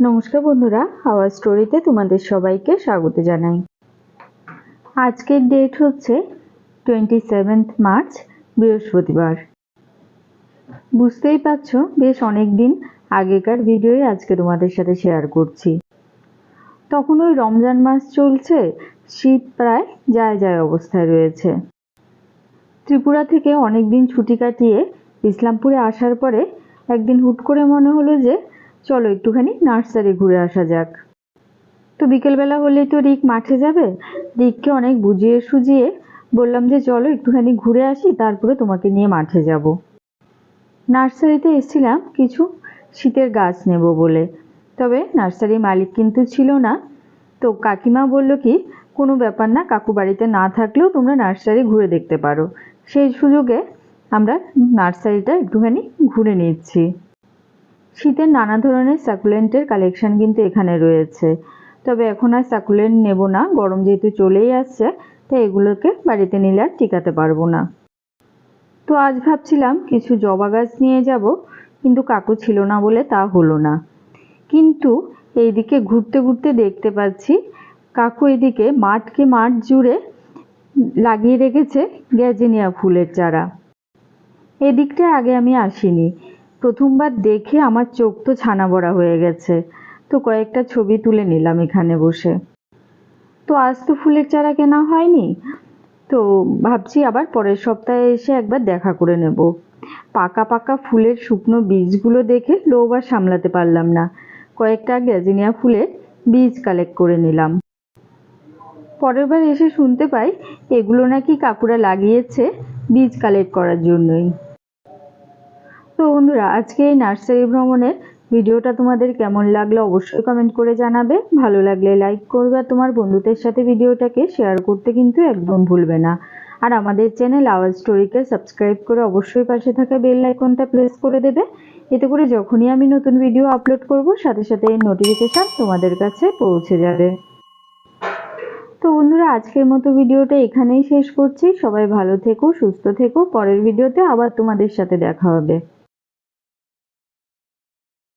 নমস্কার বন্ধুরা হাওয়া স্টোরিতে তোমাদের সবাইকে স্বাগত জানাই। আজকের ডেট হচ্ছে টোয়েন্টি সেভেন্থ মার্চ বৃহস্পতিবার। বুঝতেই পারছ, বেশ অনেক দিন আগেকার ভিডিওই আজকে তোমাদের সাথে শেয়ার করছি। তখন ওই রমজান মাস চলছে, শীত প্রায় যায় যায় অবস্থায় রয়েছে। ত্রিপুরা থেকে অনেক দিন ছুটি কাটিয়ে ইসলামপুরে আসার পরে একদিন হুট করে মনে হলো যে চলো একটুখানি নার্সারি ঘুরে আসা যাক। তো বিকেলবেলা হলেই তো রিক মাঠে যাবে। রিককে অনেক বুঝিয়ে সুজিয়ে বললাম যে, চলো একটুখানি ঘুরে আসি, তারপরে তোমাকে নিয়ে মাঠে যাব। নার্সারিতে এসেছিলাম কিছু শীতের গাছ নেব বলে। তবে নার্সারি মালিক কিন্তু ছিল না। তো কাকিমা বলল কি, কোনো ব্যাপার না, কাকু বাড়িতে না থাকলেও তোমরা নার্সারি ঘুরে দেখতে পারো। সেই সুযোগে আমরা নার্সারিটা একটুখানি ঘুরে নিচ্ছি। শীতের নানা ধরনের সাকুলেন্টের কালেকশন কিন্তু এখানে রয়েছে। তবে এখন আর সাকুলেন্ট নেব না, গরম যেহেতু চলেই আসছে, তাই এগুলোকে বাড়িতে নিলে আর টিকাতে পারব না। তো আজ ভাবছিলাম কিছু জবা গাছ নিয়ে যাব, কিন্তু কাকু ছিল না বলে তা হলো না। কিন্তু এইদিকে ঘুরতে ঘুরতে দেখতে পাচ্ছি, কাকু এদিকে মাঠকে মাঠ জুড়ে লাগিয়ে রেখেছে গ্যাজেনিয়া ফুলের চারা। এদিকটায় আগে আমি আসিনি প্রথমবার দেখে আমার চোখ তো ছানা বড়া হয়ে গেছে। তো কয়েকটা ছবি তুলে নিলাম এখানে বসে। তো আজ তো ফুলের চারা কেনা হয়নি। তো ভাবছি আবার পরের সপ্তাহে এসে একবার দেখা করে নেব। পাকা পাকা ফুলের শুকনো বীজগুলো দেখে আর সামলাতে পারলাম না। কয়েকটা গ্যাজিনিয়া ফুলের বীজ কালেক্ট করে নিলাম। পরের বার এসে শুনতে পাই, এগুলো নাকি কাকুরা লাগিয়েছে বীজ কালেক্ট করার জন্যই। তো বন্ধুরা, আজকে এই নার্সারি ভ্রমণের ভিডিওটা তোমাদের কেমন লাগল অবশ্যই কমেন্ট করে জানাবে। ভালো লাগলে লাইক করবে আর তোমার বন্ধুদের সাথে ভিডিওটাকে শেয়ার করতে কিন্তু একদম ভুলবে না। আর আমাদের চ্যানেল আওয়াজ স্টোরিকে সাবস্ক্রাইব করে অবশ্যই পাশে থাকা বেল আইকনটা প্রেস করে দেবে। এতে করে যখনই আমি নতুন ভিডিও আপলোড করব, সাথে সাথে এই নোটিফিকেশান তোমাদের কাছে পৌঁছে যাবে। তো বন্ধুরা, আজকের মতো ভিডিওটা এখানেই শেষ করছি। সবাই ভালো থেকো, সুস্থ থেকো। পরের ভিডিওতে আবার তোমাদের সাথে দেখা হবে।